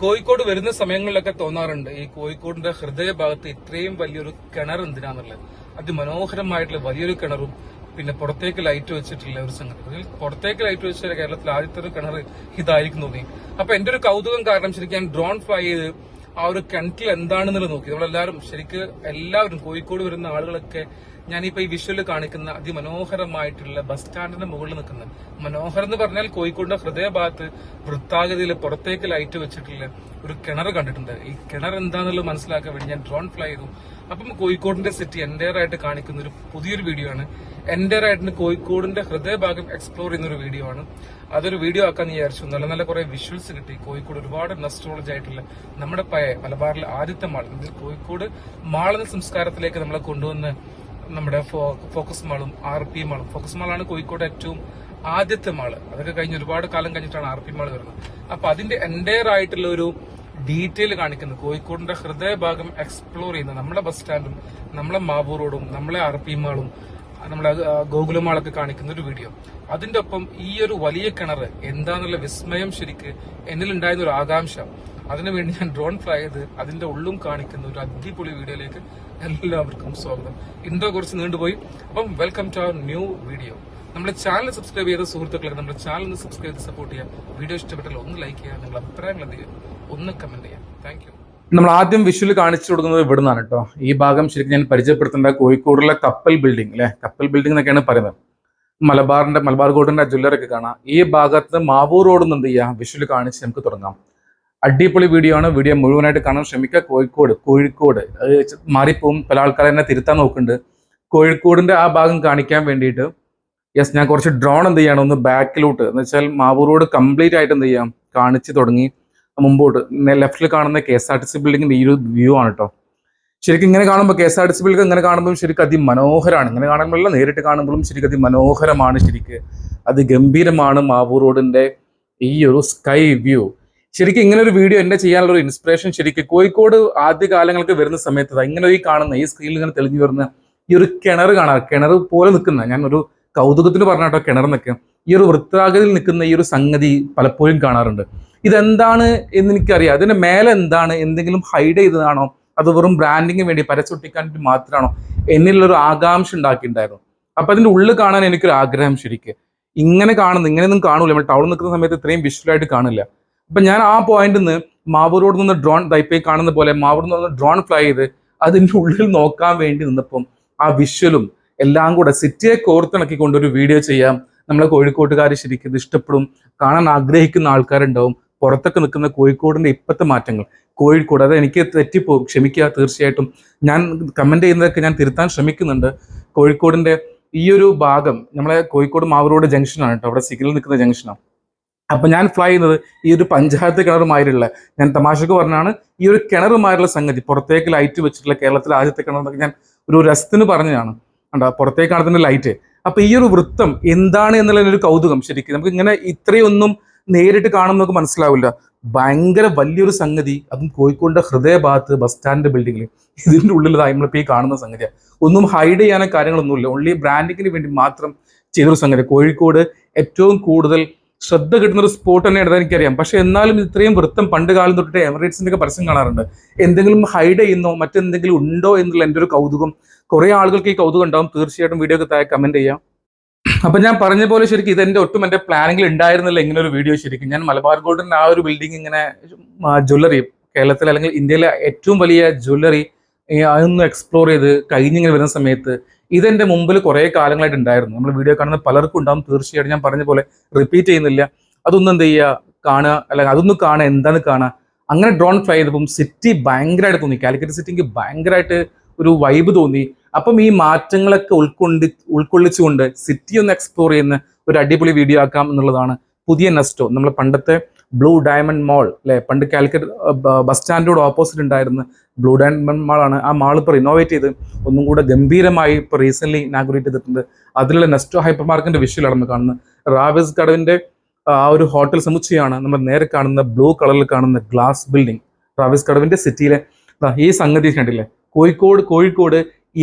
കോഴിക്കോട് വരുന്ന സമയങ്ങളിലൊക്കെ തോന്നാറുണ്ട് ഈ കോഴിക്കോടിന്റെ ഹൃദയഭാഗത്ത് ഇത്രയും വലിയൊരു കിണർ എന്തിനാന്നുള്ളത്. അതിമനോഹരമായിട്ടുള്ള വലിയൊരു കിണറും പിന്നെ പുറത്തേക്ക് ലൈറ്റ് വെച്ചിട്ടില്ല ഒരു സംഗതി. പുറത്തേക്ക് ലൈറ്റ് വെച്ച കേരളത്തിൽ ആദ്യത്തെ ഒരു കിണർ ഇതായിരിക്കും തോന്നി അപ്പൊ എന്റെ ഒരു കൗതുകം കാരണം ശരിക്കും ഡ്രോൺ ഫ്ലൈ ചെയ്ത് ആ ഒരു കിണറ്റിൽ എന്താണെന്നുള്ളത് നോക്കി. നമ്മളെല്ലാവരും ശരിക്ക് എല്ലാവരും കോഴിക്കോട് വരുന്ന ആളുകളൊക്കെ ഞാനിപ്പോ ഈ വിഷ്വലിൽ കാണിക്കുന്ന അതിമനോഹരമായിട്ടുള്ള ബസ് സ്റ്റാൻഡിന്റെ മുകളിൽ നിൽക്കുന്ന മനോഹരം എന്ന് പറഞ്ഞാൽ കോഴിക്കോടിന്റെ ഹൃദയഭാഗത്ത് വൃത്താഗതിയിൽ പുറത്തേക്ക് ലൈറ്റ് വെച്ചിട്ടുള്ള ഒരു കിണർ കണ്ടിട്ടുണ്ട്. ഈ കിണർ എന്താണെന്നുള്ളത് മനസ്സിലാക്കാൻ വേണ്ടി ഞാൻ ഡ്രോൺ ഫ്ലൈ ചെയ്തു. അപ്പം കോഴിക്കോടിന്റെ സിറ്റി എൻഡയർ ആയിട്ട് കാണിക്കുന്ന ഒരു പുതിയൊരു വീഡിയോ ആണ്. എൻഡയർ ആയിട്ട് കോഴിക്കോടിന്റെ ഹൃദയഭാഗം എക്സ്പ്ലോർ ചെയ്യുന്ന ഒരു വീഡിയോ ആണ്. അതൊരു വീഡിയോ ആക്കാന്ന് വിചാരിച്ചു. നല്ല നല്ല കുറെ വിഷ്വൽസ് കിട്ടി. കോഴിക്കോട് ഒരുപാട് നെസ്ട്രോളജി ആയിട്ടുള്ള നമ്മുടെ പഴയ മലബാറിലെ ആദ്യത്തെ മാൾ. കോഴിക്കോട് മാളിന് സംസ്കാരത്തിലേക്ക് നമ്മളെ കൊണ്ടുവന്ന് നമ്മുടെ ഫോക്കസ് മാളും ആർ പി മാളും. ഫോക്കസ് മാളാണ് കോഴിക്കോട് ഏറ്റവും ആദ്യത്തെ മാൾ അതൊക്കെ കഴിഞ്ഞ് ഒരുപാട് കാലം കഴിഞ്ഞിട്ടാണ് ആർ പി മാൾ വരുന്നത്. അപ്പൊ അതിന്റെ എന്റയർ ആയിട്ടുള്ള ഒരു ഡീറ്റെയിൽ കാണിക്കുന്നത് കോഴിക്കോടിന്റെ ഹൃദയഭാഗം എക്സ്പ്ലോർ ചെയ്യുന്ന നമ്മുടെ ബസ് സ്റ്റാൻഡും നമ്മളെ മാവൂർ റോഡും നമ്മളെ ആർ പി മാളും നമ്മളെ ഗോകുലമാളൊക്കെ കാണിക്കുന്ന ഒരു വീഡിയോ അതിന്റെ ഒപ്പം ഈ ഒരു വലിയ കിണർ എന്താന്നുള്ള വിസ്മയം ശരിക്ക് എന്നിലുണ്ടായിരുന്ന ഒരു ആകാംക്ഷ. അതിനുവേണ്ടി ഞാൻ ഡ്രോൺ ഫ്ലൈ ചെയ്ത് അതിന്റെ ഉള്ളും കാണിക്കുന്ന ഒരു അടിപൊളി വീഡിയോയിലേക്ക് എല്ലാവർക്കും സ്വാഗതം. ഇൻട്രോ കുറച്ച് നീണ്ടുപോയി. അപ്പം welcome to our new video നമ്മുടെ ചാനൽ സബ്സ്ക്രൈബ് ചെയ്ത സുഹൃത്തുക്കളെ നമ്മുടെ ചാനൽ സബ്സ്ക്രൈബ് ചെയ്ത് സപ്പോർട്ട് ചെയ്യുക. വീഡിയോ ഇഷ്ടപ്പെട്ടാൽ ഒന്ന് ലൈക്ക് ചെയ്യുക. നിങ്ങളുടെ അഭിപ്രായങ്ങൾ എന്ത് ചെയ്യുക ഒന്ന് കമന്റ് ചെയ്യാം. താങ്ക് നമ്മൾ ആദ്യം വിഷ്വൽ കാണിച്ചു കൊടുക്കുന്നത് ഇവിടെ നിന്നാണ് കേട്ടോ. ഈ ഭാഗം ശരിക്കും ഞാൻ പരിചയപ്പെടുത്തേണ്ട കോഴിക്കോടുള്ള കപ്പൽ ബിൽഡിംഗ് അല്ലെ കപ്പൽ ബിൽഡിംഗ് എന്നൊക്കെയാണ് പറയുന്നത്. മലബാറിന്റെ മലബാർ ഗോൾഡിന്റെ ജ്വല്ലറൊക്കെ കാണാം. ഈ ഭാഗത്ത് മാവൂർ റോഡ് എന്ത് ചെയ്യാം? വിഷ്വൽ കാണിച്ച് നമുക്ക് തുടങ്ങാം. അടിപൊളി വീഡിയോ ആണ്. വീഡിയോ മുഴുവനായിട്ട് കാണാൻ ശ്രമിക്കുക. കോഴിക്കോട് കോഴിക്കോട്. മാറിപ്പോവും. പല ആൾക്കാരെ തന്നെ തിരുത്താൻ നോക്കുന്നുണ്ട്. കോഴിക്കോടിന്റെ ആ ഭാഗം കാണിക്കാൻ വേണ്ടിയിട്ട് യെസ് ഞാൻ കുറച്ച് ഡ്രോൺ എന്ത് ചെയ്യണം ഒന്ന് ബാക്കിലോട്ട് എന്ന് വെച്ചാൽ മാവൂർ റോഡ് കംപ്ലീറ്റ് ആയിട്ട് എന്ത് ചെയ്യാം? കാണിച്ച് തുടങ്ങി. മുമ്പോട്ട്. ലെഫ്റ്റിൽ കാണുന്ന K S R T C ബിൽഡിങ്ങിന്റെ ഈ ഒരു വ്യൂ ആണ് കേട്ടോ ശരിക്കും ഇങ്ങനെ കാണുമ്പോൾ K S R T C building ഇങ്ങനെ കാണുമ്പോൾ ശരിക്കും അതിമനോഹരമാണ് ഇങ്ങനെ കാണുമ്പോഴല്ല നേരിട്ട് കാണുമ്പോഴും ശരിക്കും അതിമനോഹരമാണ് ശരിക്ക്. അത് ഗംഭീരമാണ് മാവൂർ റോഡിന്റെ ഈ ഒരു സ്കൈ വ്യൂ ശരിക്കും ഇങ്ങനെ ഒരു വീഡിയോ എന്നെ ചെയ്യാനുള്ള ഒരു ഇൻസ്പിറേഷൻ ശരിക്കും കോഴിക്കോട് ആദ്യ കാലങ്ങൾക്ക് വരുന്ന സമയത്ത് ഇങ്ങനെ ഈ കാണുന്ന ഈ സ്ക്രീനിൽ ഇങ്ങനെ തെളിഞ്ഞു വരുന്ന ഈ ഒരു കിണർ കാണാം. കിണർ പോലെ നിൽക്കുന്ന. ഞാൻ ഒരു കൗതുകത്തിന് പറഞ്ഞാട്ടോ കിണർ നിൽക്കുക ഈ ഒരു വൃത്താകൃതിയിൽ നിൽക്കുന്ന ഈ ഒരു സംഗതി പലപ്പോഴും കാണാറുണ്ട്. ഇതെന്താണ് എന്ന് എനിക്കറിയാം. അതിന്റെ മേലെ എന്താണ്? എന്തെങ്കിലും ഹൈഡ് ചെയ്തതാണോ? അത് വെറും ബ്രാൻഡിങ്ങിന് വേണ്ടി പരസ്യൊട്ടിക്കാൻ വേണ്ടി മാത്രമാണോ? എന്നിലുള്ളൊരു ആകാംക്ഷ ഉണ്ടാക്കിയിട്ടുണ്ടായിരുന്നു. അപ്പൊ അതിന്റെ ഉള്ളിൽ കാണാൻ എനിക്കൊരു ആഗ്രഹം ശരിക്കും. ഇങ്ങനെ കാണുന്നു ഇങ്ങനെയൊന്നും കാണൂല. നമ്മൾ ടൗണിൽ നിൽക്കുന്ന സമയത്ത് ഇത്രയും വിഷ്വലായിട്ട് കാണില്ല. അപ്പൊ ഞാൻ ആ പോയിന്റിൽ നിന്ന് മാവൂരോട് നിന്ന് ഡ്രോൺ ദൈപ്പേ കാണുന്ന പോലെ മാവൂർ നിന്ന് ഡ്രോൺ ഫ്ലൈ ചെയ്ത് അതിന്റെ ഉള്ളിൽ നോക്കാൻ വേണ്ടി നിന്നപ്പം ആ വിഷ്വലും എല്ലാം കൂടെ സിറ്റിയെ കോർത്തിണക്കിക്കൊണ്ട് ഒരു വീഡിയോ ചെയ്യാം. നമ്മളെ കോഴിക്കോട്ടുകാർ ശരിക്കും ഇഷ്ടപ്പെടും. കാണാൻ ആഗ്രഹിക്കുന്ന ആൾക്കാരുണ്ടാവും. പുറത്തൊക്കെ നിൽക്കുന്ന കോഴിക്കോടിന്റെ ഇപ്പോഴത്തെ മാറ്റങ്ങൾ. കോഴിക്കോട് അത് എനിക്ക് തെറ്റിപ്പോകും ക്ഷമിക്കുക തീർച്ചയായിട്ടും. ഞാൻ കമന്റ് ചെയ്യുന്നതൊക്കെ ഞാൻ തിരുത്താൻ ശ്രമിക്കുന്നുണ്ട്. കോഴിക്കോടിന്റെ ഈ ഒരു ഭാഗം നമ്മളെ കോഴിക്കോട് മാവൂരോട് ജംഗ്ഷനാണ് കേട്ടോ. അവിടെ സിഗ്നൽ നിൽക്കുന്ന ജംഗ്ഷനാണ് അപ്പൊ ഞാൻ ഫ്ലൈ ചെയ്യുന്നത് ഈ ഒരു പഞ്ചായത്ത് കിണറുമായിട്ടുള്ള ഞാൻ തമാശക്ക് പറഞ്ഞാണ് ഈ ഒരു കിണറുമായിട്ടുള്ള സംഗതി പുറത്തേക്ക് ലൈറ്റ് വെച്ചിട്ടുള്ള കേരളത്തിലെ ആദ്യത്തെ കിണർ ഞാൻ ഒരു രസത്തിന് പറഞ്ഞതാണ്. കണ്ടോ? പുറത്തേക്ക് കാണുന്ന ലൈറ്റ് അപ്പൊ ഈ ഒരു വൃത്തം എന്താണ് എന്നുള്ള ഒരു കൗതുകം ശരിക്കും. നമുക്ക് ഇങ്ങനെ ഇത്രയൊന്നും നേരിട്ട് കാണുമ്പോൾ നമുക്ക് മനസ്സിലാവില്ല. ഭയങ്കര വലിയൊരു സംഗതി അതും കോഴിക്കോടിന്റെ ഹൃദയഭാഗത്ത് ബസ് സ്റ്റാൻഡിന്റെ ബിൽഡിങ്ങിൽ ഇതിന്റെ ഉള്ളിൽ നമ്മളിപ്പോൾ ഈ കാണുന്ന സംഗതിയാണ് ഒന്നും ഹൈഡ് ചെയ്യാനോ കാര്യങ്ങളൊന്നുമില്ല. ഓൺലി ബ്രാൻഡിങ്ങിന് വേണ്ടി മാത്രം ചെയ്തൊരു സംഗതി. കോഴിക്കോട് ഏറ്റവും കൂടുതൽ ശ്രദ്ധ കിട്ടുന്ന ഒരു സ്പോട്ട് തന്നെയാണ് എനിക്കറിയാം. പക്ഷെ എന്നാലും ഇത്രയും വൃത്തം പണ്ട് കാലം തൊട്ടിട്ട് എമിറേറ്റ്സിന്റെ ഒക്കെ പരസ്യം കാണാറുണ്ട്. എന്തെങ്കിലും ഹൈഡ് ചെയ്യുന്നോ മറ്റെന്തെങ്കിലും ഉണ്ടോ എന്നുള്ള എന്റെ ഒരു കൗതുകം. കുറെ ആളുകൾക്ക് ഈ കൗതുകം ഉണ്ടാവും. തീർച്ചയായിട്ടും വീഡിയോ ഒക്കെ താഴെ കമന്റ് ചെയ്യാം. അപ്പൊ ഞാൻ പറഞ്ഞ പോലെ ശരിക്കും എന്റെ ഒട്ടും എന്റെ പ്ലാനിങ്ങിൽ ഉണ്ടായിരുന്നില്ല ഇങ്ങനെ ഒരു വീഡിയോ ശരിക്കും. ഞാൻ മലബാർ ഗോൾഡിന്റെ ആ ഒരു ബിൽഡിംഗ് ഇങ്ങനെ ജ്വല്ലറി കേരളത്തിൽ അല്ലെങ്കിൽ ഇന്ത്യയിലെ ഏറ്റവും വലിയ ജ്വല്ലറി അതൊന്ന് എക്സ്പ്ലോർ ചെയ്ത് കഴിഞ്ഞിങ്ങനെ വരുന്ന സമയത്ത് ഇതെന്റെ മുമ്പിൽ കുറെ കാലങ്ങളായിട്ട് ഉണ്ടായിരുന്നു. നമ്മൾ വീഡിയോ കാണുന്ന പലർക്കും ഉണ്ടാവും. തീർച്ചയായിട്ടും ഞാൻ പറഞ്ഞ പോലെ റിപ്പീറ്റ് ചെയ്യുന്നില്ല. അതൊന്നും എന്ത് ചെയ്യുക കാണുക. അല്ലെങ്കിൽ അതൊന്ന് കാണുക. എന്താണ് കാണുക? അങ്ങനെ ഡ്രോൺ ഫ്ലൈ ചെയ്തപ്പം സിറ്റി ഭയങ്കരമായിട്ട് തോന്നി. കാലിക്കറ്റ് സിറ്റിക്ക് ഭയങ്കരമായിട്ട് ഒരു വൈബ് തോന്നി. അപ്പം ഈ മാറ്റങ്ങളൊക്കെ ഉൾക്കൊണ്ട് ഉൾക്കൊള്ളിച്ചുകൊണ്ട് സിറ്റി ഒന്ന് എക്സ്പ്ലോർ ചെയ്യുന്ന ഒരു അടിപൊളി വീഡിയോ ആക്കാം എന്നുള്ളതാണ് പുതിയ നെസ്റ്റോ നമ്മൾ പണ്ടത്തെ ബ്ലൂ ഡയമണ്ട് മാൾ അല്ലെ പണ്ട് കാലിക്കറ്റ് ബസ് സ്റ്റാൻഡിനോട് ഓപ്പോസിറ്റ് ഉണ്ടായിരുന്ന ബ്ലൂ ഡയമണ്ട് മാളാണ് ആ മാൾ ഇപ്പോൾ റിനോവേറ്റ് ചെയ്ത് ഒന്നും കൂടെ ഗംഭീരമായി ഇപ്പോൾ റീസെന്റ് ഇനാഗുറേറ്റ് ചെയ്തിട്ടുണ്ട്. അതിലുള്ള നെസ്റ്റോ ഹൈപ്പർ മാർക്കറ്റിന്റെ വിഷ്വലാണ് നമ്മൾ കാണുന്നത്. റാവിസ് കടവിന്റെ ആ ഒരു ഹോട്ടൽ സമുച്ചയമാണ്. നമ്മൾ നേരെ കാണുന്ന ബ്ലൂ കളറിൽ കാണുന്ന ഗ്ലാസ് ബിൽഡിംഗ് റാവിസ് കടവിന്റെ സിറ്റിയിലെ ഈ സംഗതി കണ്ടില്ലേ? കോഴിക്കോട് കോഴിക്കോട്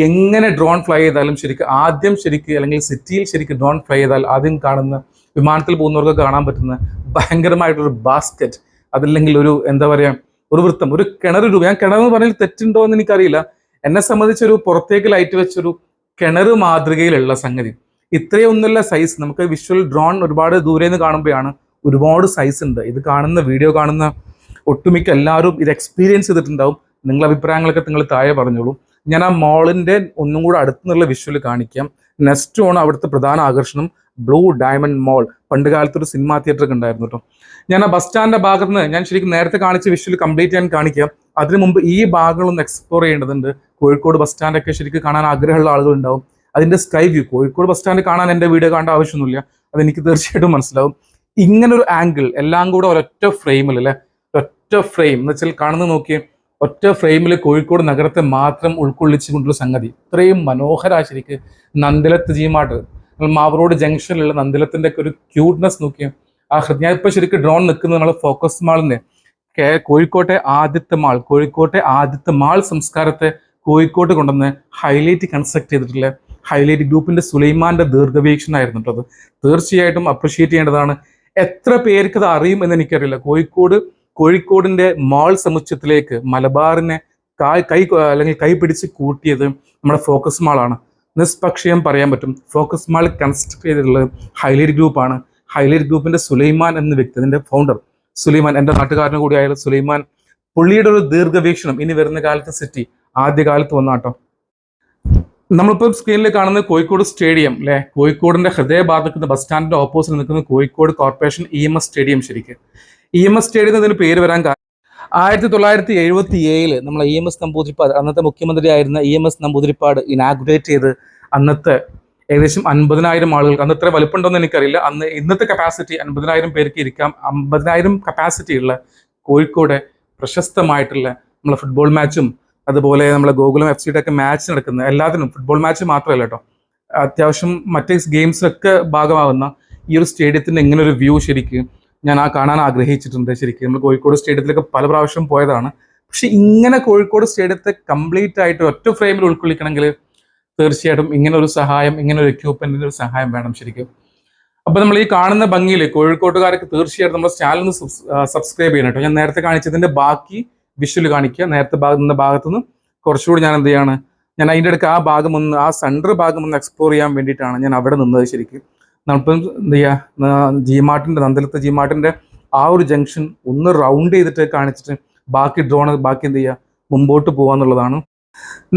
എങ്ങനെ ഡ്രോൺ ഫ്ലൈ ചെയ്താലും ശരിക്കും ആദ്യം ശരിക്കും അല്ലെങ്കിൽ സിറ്റിയിൽ ശരിക്കും ഡ്രോൺ ഫ്ലൈ ചെയ്താൽ ആദ്യം കാണുന്ന വിമാനത്തിൽ പോകുന്നവർക്ക് കാണാൻ പറ്റുന്ന ഭയങ്കരമായിട്ടൊരു ബാസ്ക്കറ്റ് അതല്ലെങ്കിൽ ഒരു എന്താ പറയുക ഒരു വൃത്തം ഒരു കിണർ രൂപ. ഞാൻ കിണർ എന്ന് പറഞ്ഞാൽ തെറ്റുണ്ടോ എന്ന് എനിക്കറിയില്ല. എന്നെ സംബന്ധിച്ചൊരു പുറത്തേക്ക് ലൈറ്റ് വെച്ചൊരു കിണർ മാതൃകയിലുള്ള സംഗതി. ഇത്രയൊന്നുമല്ല സൈസ് നമുക്ക് വിഷ്വൽ ഡ്രോൺ ഒരുപാട് ദൂരെ നിന്ന് കാണുമ്പോഴാണ് ഒരുപാട് സൈസ് ഉണ്ട്. ഇത് കാണുന്ന വീഡിയോ കാണുന്ന ഒട്ടുമിക്ക എല്ലാവരും ഇത് എക്സ്പീരിയൻസ് ചെയ്തിട്ടുണ്ടാവും. നിങ്ങളുടെ അഭിപ്രായങ്ങളൊക്കെ നിങ്ങൾ താഴെ പറഞ്ഞോളൂ. ഞാൻ ആ മോളിന്റെ ഒന്നും കൂടെ അടുത്തുനിന്നുള്ള വിഷ്വൽ കാണിക്കാം. നെസ്റ്റ് ആണ് അവിടുത്തെ പ്രധാന ആകർഷണം. ബ്ലൂ ഡയമണ്ട് മോൾ പണ്ട് കാലത്ത് ഒരു സിനിമാ തിയേറ്റർ ഒക്കെ ഉണ്ടായിരുന്നു കേട്ടോ ഞാൻ ആ ബസ് സ്റ്റാൻഡിന്റെ ഭാഗത്ത് നിന്ന് ഞാൻ ശരിക്കും നേരത്തെ കാണിച്ച വിഷ്വൽ കംപ്ലീറ്റ് ചെയ്യാൻ കാണിക്കാം. അതിനു മുമ്പ് ഈ ഭാഗങ്ങളൊന്ന് എക്സ്പ്ലോർ ചെയ്യേണ്ടതുണ്ട്. കോഴിക്കോട് ബസ് സ്റ്റാൻഡൊക്കെ ശരിക്കും കാണാൻ ആഗ്രഹമുള്ള ആളുകൾ ഉണ്ടാവും അതിന്റെ sky view Kozhikode bus stand കാണാൻ എന്റെ വീഡിയോ കാണേണ്ട ആവശ്യമൊന്നുമില്ല. അതെനിക്ക് തീർച്ചയായിട്ടും മനസ്സിലാവും. ഇങ്ങനെ ഒരു ആംഗിൾ എല്ലാം കൂടെ ഒരൊറ്റ ഫ്രെയിമിൽ അല്ലെ ഒറ്റ ഫ്രെയിം എന്ന് വെച്ചാൽ കാണുന്ന നോക്കിയേ ഒറ്റ ഫ്രെയിമിൽ കോഴിക്കോട് നഗരത്തെ മാത്രം ഉൾക്കൊള്ളിച്ചുകൊണ്ടുള്ള സംഗതി. ഇത്രയും മനോഹര ശരിക്ക് നന്ദലത്ത് ജീമാട്ട് മാവറോഡ് ജംഗ്ഷനിലുള്ള നന്ദിലത്തിന്റെ ഒക്കെ ഒരു ക്യൂട്ട്നെസ് നോക്കിയാൽ ആ ഹൃദയ ഇപ്പൊ ശരിക്കും ഡ്രോൺ നിൽക്കുന്നത് നമ്മൾ ഫോക്കസ് മാളിന് കോഴിക്കോട്ടെ ആദ്യത്തെ മാൾ കോഴിക്കോട്ടെ ആദ്യത്തെ മാൾ സംസ്കാരത്തെ കോഴിക്കോട്ട് കൊണ്ടുവന്ന് ഹൈലൈറ്റ് കൺസ്ട്രക്ട് ചെയ്തിട്ടുള്ള ഹൈലൈറ്റ് ഗ്രൂപ്പിന്റെ സുലൈമാന്റെ ദീർഘവീക്ഷണമായിരുന്നു കേട്ടോ തീർച്ചയായിട്ടും അപ്രിഷിയേറ്റ് ചെയ്യേണ്ടതാണ്. എത്ര പേർക്ക് അത് അറിയും എന്ന് എനിക്കറിയില്ല. കോഴിക്കോട് കോഴിക്കോടിന്റെ മാൾ സമുച്ചയത്തിലേക്ക് മലബാറിനെ കൈ അല്ലെങ്കിൽ കൈ പിടിച്ച് കൂട്ടിയത് നമ്മുടെ ഫോക്കസ് മാളാണ് നിഷ്പക്ഷയം പറയാൻ പറ്റും. ഫോക്കസ് മാൾ കൺസ്ട്രക്ട് ചെയ്തിട്ടുള്ളത് ഹൈലൈറ്റ് ഗ്രൂപ്പാണ് ഹൈലൈറ്റ് ഗ്രൂപ്പിന്റെ സുലൈമാൻ എന്ന വ്യക്തി അതിന്റെ ഫൗണ്ടർ സുലൈമാൻ എന്റെ നാട്ടുകാരനും കൂടിയായ സുലൈമാൻ പുള്ളിയുടെ ഒരു ദീർഘവീക്ഷണം ഇനി വരുന്ന കാലത്ത് സിറ്റി ആദ്യകാലത്ത് വന്നാട്ടോ. നമ്മളിപ്പോൾ സ്ക്രീനിൽ കാണുന്നത് കോഴിക്കോട് സ്റ്റേഡിയം അല്ലെ കോഴിക്കോടിന്റെ ഹൃദയഭാഗത്ത് ബസ് സ്റ്റാൻഡിന്റെ ഓപ്പോസിറ്റ് നിൽക്കുന്ന Kozhikode corporation E M S stadium ശരിക്കും. ഇ എം എസ് സ്റ്റേഡിയം എന്നതിന് പേര് വരാൻ ആയിരത്തി തൊള്ളായിരത്തി എഴുപത്തി ഏഴിൽ നമ്മളെ ഇ എം എസ് നമ്പൂതിരിപ്പാട് അന്നത്തെ മുഖ്യമന്ത്രി ആയിരുന്ന E M S Namboodiripad inaugurate ചെയ്ത് അന്നത്തെ ഏകദേശം അൻപതിനായിരം ആളുകൾക്ക് അന്ന് ഇത്ര വലിപ്പമുണ്ടോന്ന് എനിക്കറിയില്ല. അന്ന് ഇന്നത്തെ കപ്പാസിറ്റി അൻപതിനായിരം പേർക്ക് ഇരിക്കാം. അമ്പതിനായിരം കപ്പാസിറ്റി ഉള്ള കോഴിക്കോട് പ്രശസ്തമായിട്ടുള്ള നമ്മളെ ഫുട്ബോൾ മാച്ചും അതുപോലെ നമ്മളെ ഗോകുലം എഫ് സിയുടെ ഒക്കെ മാച്ച് നടക്കുന്ന എല്ലാത്തിനും ഫുട്ബോൾ മാച്ച് മാത്രമല്ല കേട്ടോ അത്യാവശ്യം മറ്റേ ഗെയിംസിലൊക്കെ ഭാഗമാകുന്ന ഈ ഒരു സ്റ്റേഡിയത്തിന്റെ ഇങ്ങനെ ഒരു വ്യൂ ശരിക്കും ഞാൻ ആ കാണാൻ ആഗ്രഹിച്ചിട്ടുണ്ട് ശരിക്കും. നമ്മൾ കോഴിക്കോട് സ്റ്റേഡിയത്തിലൊക്കെ പല പ്രാവശ്യം പോയതാണ്. പക്ഷെ ഇങ്ങനെ കോഴിക്കോട് സ്റ്റേഡിയത്തെ കംപ്ലീറ്റ് ആയിട്ട് ഒറ്റ ഫ്രെയിമിൽ ഉൾക്കൊള്ളിക്കണമെങ്കിൽ തീർച്ചയായിട്ടും ഇങ്ങനെ ഒരു സഹായം ഇങ്ങനെ ഒരു എക്യൂപ്മെന്റിന്റെ ഒരു സഹായം വേണം ശരിക്കും. അപ്പൊ നമ്മൾ ഈ കാണുന്ന ഭംഗിയിൽ കോഴിക്കോട്ടുകാർക്ക് തീർച്ചയായിട്ടും നമ്മുടെ ചാനൽ ഒന്ന് സബ്സ്ക്രൈബ് ചെയ്യണം കേട്ടോ. ഞാൻ നേരത്തെ കാണിച്ചതിന്റെ ബാക്കി വിഷ്വൽ കാണിക്കുക. നേരത്തെ ഭാഗത്ത് നിന്ന ഭാഗത്തുനിന്ന് കുറച്ചുകൂടി ഞാൻ എന്ത് ചെയ്യാണ് ഞാൻ അതിന്റെ അടുക്ക് ആ ഭാഗം ഒന്ന് ആ സെന്റർ ഭാഗം ഒന്ന് എക്സ്പ്ലോർ ചെയ്യാൻ വേണ്ടിയിട്ടാണ് ഞാൻ അവിടെ നിന്നത് ശരിക്കും. നമ്മളിപ്പം എന്ത് ചെയ്യുക ജിമാർട്ടിന്റെ നന്ദലത്തെ ജിമാർട്ടിന്റെ ആ ഒരു ജംഗ്ഷൻ ഒന്ന് റൗണ്ട് ചെയ്തിട്ട് കാണിച്ചിട്ട് ബാക്കി ഡ്രോൺ ബാക്കി എന്ത് ചെയ്യുക മുമ്പോട്ട് പോകാന്നുള്ളതാണ്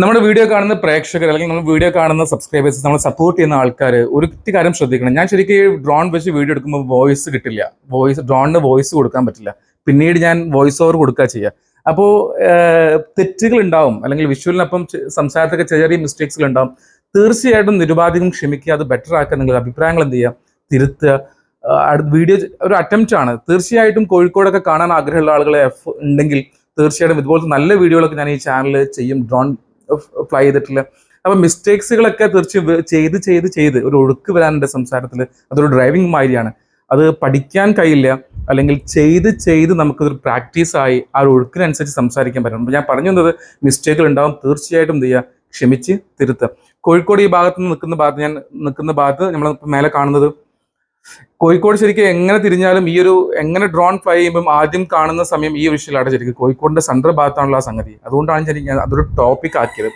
നമ്മുടെ വീഡിയോ കാണുന്ന പ്രേക്ഷകർ അല്ലെങ്കിൽ നമ്മൾ വീഡിയോ കാണുന്ന സബ്സ്ക്രൈബേഴ്സ് നമ്മൾ സപ്പോർട്ട് ചെയ്യുന്ന ആൾക്കാർ ഒരു കാര്യം ശ്രദ്ധിക്കണം. ഞാൻ ശരിക്കും ഈ ഡ്രോൺ വെച്ച് വീഡിയോ എടുക്കുമ്പോൾ വോയിസ് കിട്ടില്ല. വോയിസ് ഡ്രോണിന് വോയിസ് കൊടുക്കാൻ പറ്റില്ല. പിന്നീട് ഞാൻ വോയിസ് ഓവർ കൊടുക്കുക ചെയ്യുക അപ്പോൾ തെറ്റുകൾ ഉണ്ടാവും. അല്ലെങ്കിൽ വിഷ്വലിനൊപ്പം സംസാരത്തൊക്കെ ചെറിയ മിസ്റ്റേക്സുകൾ ഉണ്ടാവും. തീർച്ചയായിട്ടും നിരുപാധികം ക്ഷമിക്കുക അത് ബെറ്റർ ആക്കുക നിങ്ങളുടെ അഭിപ്രായങ്ങൾ എന്ത് ചെയ്യുക? തിരുത്തുക. വീഡിയോ ഒരു അറ്റംപ്റ്റ് ആണ്. തീർച്ചയായിട്ടും കോഴിക്കോടൊക്കെ കാണാൻ ആഗ്രഹമുള്ള ആളുകളെ എഫ് ഉണ്ടെങ്കിൽ തീർച്ചയായിട്ടും ഇതുപോലത്തെ നല്ല വീഡിയോകളൊക്കെ ഞാൻ ഈ ചാനലിൽ ചെയ്യും. ഡ്രോൺ ഫ്ലൈ ചെയ്തിട്ടില്ല. അപ്പൊ മിസ്റ്റേക്സുകളൊക്കെ തീർച്ചയായും ചെയ്ത് ചെയ്ത് ചെയ്ത് ഒരു ഒഴുക്ക് വരാനുണ്ട് സംസാരത്തിൽ അതൊരു ഡ്രൈവിംഗ് മാതിരിയാണ്. അത് പഠിക്കാൻ കഴിയില്ല. അല്ലെങ്കിൽ ചെയ്ത് ചെയ്ത് നമുക്കതൊരു പ്രാക്ടീസായി ആ ഒരു ഒഴുക്കിനനുസരിച്ച് സംസാരിക്കാൻ പറ്റണം. ഞാൻ പറഞ്ഞു തന്നത് മിസ്റ്റേക്കുകൾ ഉണ്ടാവും. തീർച്ചയായിട്ടും എന്ത് ചെയ്യുക? ക്ഷമിച്ച് തിരുത്തുക കോഴിക്കോട് ഈ ഭാഗത്ത് നിൽക്കുന്ന ഭാഗത്ത് ഞാൻ നിൽക്കുന്ന ഭാഗത്ത് നമ്മൾ മേലെ കാണുന്നത് കോഴിക്കോട് ശരിക്കും എങ്ങനെ തിരിഞ്ഞാലും ഈ ഒരു എങ്ങനെ ഡ്രോൺ ഫ്ലൈ ചെയ്യുമ്പോൾ ആദ്യം കാണുന്ന സമയം ഈ വിഷയത്തിലാണ് ശരിക്കും കോഴിക്കോടിന്റെ സെൻട്രൽ ഭാഗത്താണുള്ള ആ സംഗതി. അതുകൊണ്ടാണ് ശരിക്കും അതൊരു ടോപ്പിക് ആക്കിയത്.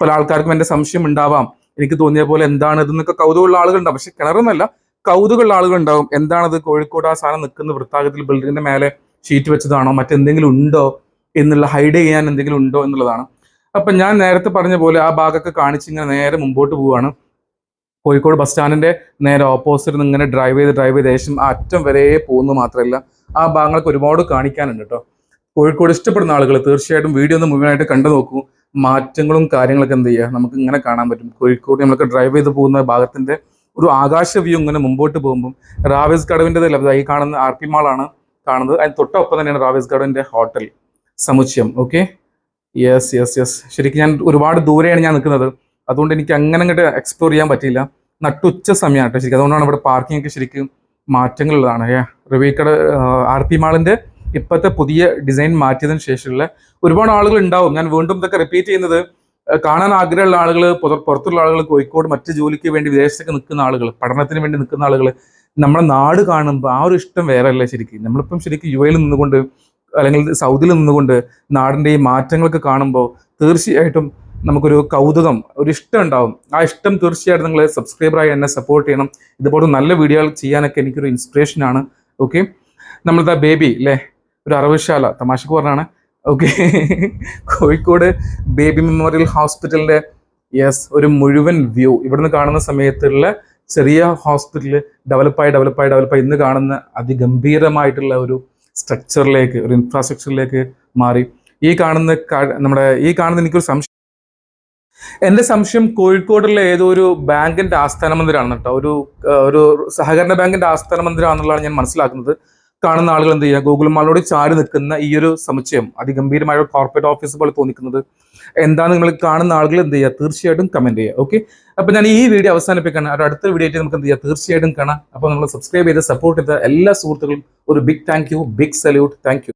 പല ആൾക്കാർക്കും എന്റെ സംശയം ഉണ്ടാവാം. എനിക്ക് തോന്നിയ പോലെ എന്താണ് ഇതെന്നൊക്കെ കൗതുകമുള്ള ആളുകളുണ്ടാവും പക്ഷെ കിണറൊന്നല്ല കൗതുകമുള്ള ആളുകൾ ഉണ്ടാവും. എന്താണത് കോഴിക്കോട് ആ സാധനം നിൽക്കുന്ന വൃത്താകത്തിൽ ബിൽഡിങ്ങിന്റെ മേലെ ഷീറ്റ് വെച്ചതാണോ? മറ്റെന്തെങ്കിലും ഉണ്ടോ എന്നുള്ള ഹൈഡ് ചെയ്യാൻ എന്തെങ്കിലും ഉണ്ടോ എന്നുള്ളതാണ്. അപ്പൊ ഞാൻ നേരത്തെ പറഞ്ഞ പോലെ ആ ഭാഗമൊക്കെ കാണിച്ച് ഇങ്ങനെ നേരെ മുമ്പോട്ട് പോവാണ് കോഴിക്കോട് ബസ് സ്റ്റാൻഡിന്റെ നേരെ ഓപ്പോസിറ്റ് നിന്ന് ഇങ്ങനെ ഡ്രൈവ് ചെയ്ത് ഡ്രൈവ് ചെയ്ത് ഏകദേശം അറ്റം വരെ പോകുന്നു മാത്രമല്ല ആ ഭാഗങ്ങൾക്ക് ഒരുപാട് കാണിക്കാനുണ്ട് കേട്ടോ കോഴിക്കോട് ഇഷ്ടപ്പെടുന്ന ആളുകൾ തീർച്ചയായിട്ടും വീഡിയോ ഒന്ന് മുഴുവനായിട്ട് കണ്ടു നോക്കൂ. മാറ്റങ്ങളും കാര്യങ്ങളൊക്കെ എന്ത് ചെയ്യുക? നമുക്ക് ഇങ്ങനെ കാണാൻ പറ്റും. കോഴിക്കോട് നമ്മളൊക്കെ ഡ്രൈവ് ചെയ്ത് പോകുന്ന ഭാഗത്തിന്റെ ഒരു ആകാശ വ്യൂ ഇങ്ങനെ മുമ്പോട്ട് പോകുമ്പോൾ റാവേസ് കടവിന്റെ ഈ കാണുന്ന ആർ പി മാളാണ് കാണുന്നത്. അതിന് തൊട്ടൊപ്പം തന്നെയാണ് റാവേസ് കടവിന്റെ ഹോട്ടൽ സമുച്ചയം. ഓക്കെ യെസ് യെസ് യെസ് ശരിക്കും ഞാൻ ഒരുപാട് ദൂരെയാണ് ഞാൻ നിൽക്കുന്നത്. അതുകൊണ്ട് എനിക്ക് അങ്ങനെ അങ്ങോട്ട് എക്സ്പ്ലോർ ചെയ്യാൻ പറ്റിയില്ല. നട്ടുച്ച സമയമാണ് കേട്ടോ ശരിക്കും. അതുകൊണ്ടാണ് ഇവിടെ പാർക്കിംഗ് ഒക്കെ ശരിക്കും മാറ്റങ്ങളുള്ളതാണ്. ഏ റബീക്കട ആർ പി മാളിന്റെ ഇപ്പോഴത്തെ പുതിയ ഡിസൈൻ മാറ്റിയതിന് ശേഷമുള്ള ഒരുപാട് ആളുകൾ ഉണ്ടാവും. ഞാൻ വീണ്ടും ഇതൊക്കെ റിപ്പീറ്റ് ചെയ്യുന്നത് കാണാൻ ആഗ്രഹമുള്ള ആളുകൾ പുറത്തുള്ള ആളുകൾ കോഴിക്കോട് മറ്റ് ജോലിക്ക് വേണ്ടി വിദേശത്തൊക്കെ നിൽക്കുന്ന ആളുകൾ പഠനത്തിന് വേണ്ടി നിൽക്കുന്ന ആളുകൾ നമ്മുടെ നാട് കാണുമ്പോൾ ആ ഒരു ഇഷ്ടം വേറെ അല്ലേ ശരിക്കും. നമ്മളിപ്പം ശരിക്കും യു എയിൽ നിന്നുകൊണ്ട് അല്ലെങ്കിൽ സൗദിയിൽ നിന്നുകൊണ്ട് നാടിന്റെ ഈ മാറ്റങ്ങളൊക്കെ കാണുമ്പോൾ തീർച്ചയായിട്ടും നമുക്കൊരു കൗതുകം ഒരു ഇഷ്ടം ഉണ്ടാവും. ആ ഇഷ്ടം തീർച്ചയായിട്ടും നിങ്ങൾ സബ്സ്ക്രൈബറായി എന്നെ സപ്പോർട്ട് ചെയ്യണം. ഇതുപോലെ നല്ല വീഡിയോകൾ ചെയ്യാനൊക്കെ എനിക്കൊരു ഇൻസ്പിറേഷനാണ് ഓക്കെ നമ്മളുടെ ബേബി അല്ലേ ഒരു അറവശാല തമാശക്ക് പറഞ്ഞാണ്. ഓക്കെ കോഴിക്കോട് ബേബി മെമ്മോറിയൽ ഹോസ്പിറ്റലിന്റെ യെസ് ഒരു മുഴുവൻ വ്യൂ ഇവിടുന്ന് കാണുന്ന സമയത്തുള്ള ചെറിയ ഹോസ്പിറ്റൽ ഡെവലപ്പായി ഡെവലപ്പായി ഡെവലപ്പായി ഇന്ന് കാണുന്ന അതിഗംഭീരമായിട്ടുള്ള ഒരു സ്ട്രക്ചറിലേക്ക് ഒരു ഇൻഫ്രാസ്ട്രക്ചറിലേക്ക് മാറി. ഈ കാണുന്ന നമ്മുടെ ഈ കാണുന്ന എനിക്കൊരു സംശയം. എന്റെ സംശയം കോഴിക്കോടുള്ള ഏതോ ഒരു ബാങ്കിന്റെ ആസ്ഥാന മന്ദിരമാണ് കേട്ടോ. ഒരു ഒരു സഹകരണ ബാങ്കിന്റെ ആസ്ഥാന മന്ദിരമാണെന്നുള്ളതാണ് ഞാൻ മനസ്സിലാക്കുന്നത്. കാണുന്ന ആളുകൾ എന്ത് ചെയ്യുക? ഗൂഗിൾ മാളിനോട് ചാരി നിൽക്കുന്ന ഈ ഒരു സമുച്ചയം അതിഗംഭീരമായ കോർപ്പറേറ്റ് ഓഫീസ് പോലെ തോന്നിക്കുന്നത്. എന്താണ് നിങ്ങൾ കാണുന്ന ആളുകൾ എന്ത് ചെയ്യുക? തീർച്ചയായിട്ടും കമന്റ് ചെയ്യുക. ഓക്കെ അപ്പൊ ഞാൻ ഈ വീഡിയോ അവസാനിപ്പിക്കണം ഒരു അടുത്ത വീഡിയോ ആയിട്ട് നമുക്ക് എന്ത് ചെയ്യാം? തീർച്ചയായിട്ടും കാണാം. അപ്പൊ നമ്മൾ സബ്സ്ക്രൈബ് ചെയ്ത് സപ്പോർട്ട് ചെയ്ത എല്ലാ സുഹൃത്തുക്കളും ഒരു big thank you big salute thank